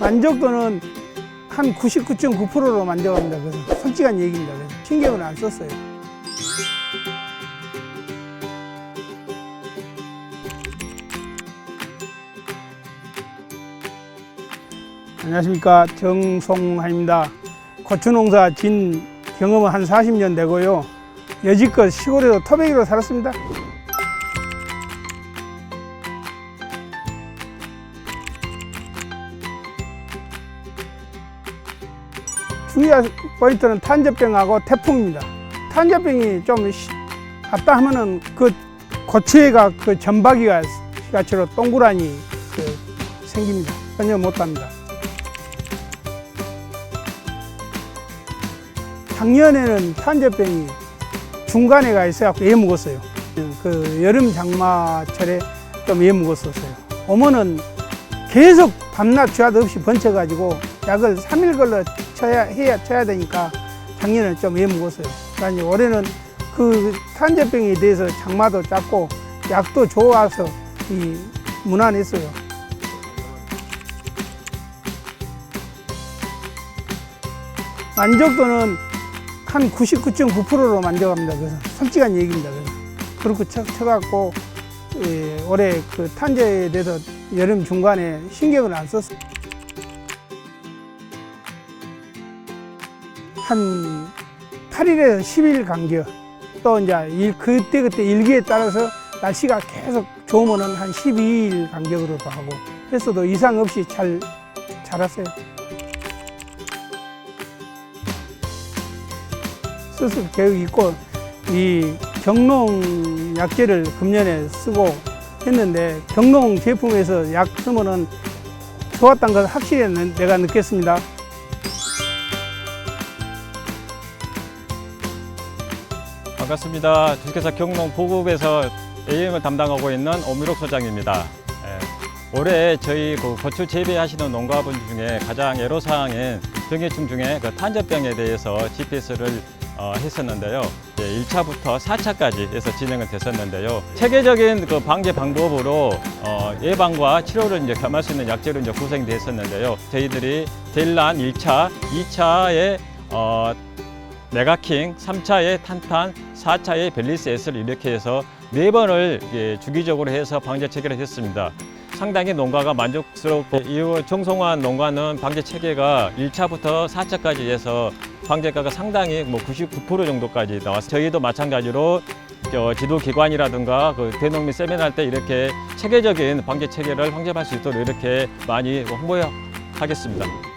만족도는 한 99.9%로 만족합니다. 그래서 솔직한 얘기입니다. 그래서 신경을 안 썼어요. 안녕하십니까 정송하입니다. 고추 농사 진 경험은 한 40년 되고요. 여지껏 시골에서 토백이로 살았습니다. 주의할 포인트는 탄저병하고 태풍입니다. 탄저병이 좀 시- 왔다 하면은 그 고추에가 그 점박이가 시가치로 동그라니 그 생깁니다. 전혀 못합니다. 작년에는 탄저병이 중간에 가 있어갖고 애 묵었어요. 그 여름 장마철에 좀 애 묵었었어요. 어머는 계속 밤낮 주야도 없이 번쳐가지고 약을 3일 걸러 쳐야 해야 쳐야 되니까 작년에는 좀애 묵었어요. 그러니 올해는 그 탄저병에 대해서 장마도 작고 약도 좋아서 이 무난했어요. 만족도는 한 99.9%로 만족합니다. 그래서 솔직한 얘기입니다. 그래서 그렇게 쳐, 쳐갖고 예, 올해 그 탄저에 대해서 여름 중간에 신경을 안 썼어요. 한 8일에서 10일 간격. 또 이제 일, 그때 그때 일기에 따라서 날씨가 계속 좋으면은 한 12일 간격으로도 하고 했어도 이상 없이 잘 자랐어요. 수습 계획 있고 이 경농 약재를 금년에 쓰고 했는데 경농 제품에서 약 쓰면은 좋았다는 걸 확실히 내- 내가 느꼈습니다. 반갑습니다. 주식회사 경농 보급에서 AM을 담당하고 있는 오미록 소장입니다. 예, 올해 저희 그 고추 재배하시는 농가분 중에 가장 애로사항인 병해충 중에 그 탄저병에 대해서 GPS를 어, 했었는데요. 예, 1차부터 4차까지 해서 진행은 됐었는데요. 체계적인 그 방제 방법으로 어, 예방과 치료를 이제 겸할 수 있는 약제로 이제 구성됐었는데요. 저희들이 델란 1차, 2차에 어, 메가킹, 3차에 탄탄, 4차에 벨리스 S를 이렇게 해서 네 번을 예, 주기적으로 해서 방제 체계를 했습니다. 상당히 농가가 만족스럽고 이후 정성환 농가는 방제 체계가 1차부터 4차까지 해서 방제가가 상당히 뭐 99% 정도까지 나왔어요. 저희도 마찬가지로 저 지도기관이라든가 그 대농민 세미나 할때 이렇게 체계적인 방제 체계를 확립할 수 있도록 이렇게 많이 홍보하겠습니다.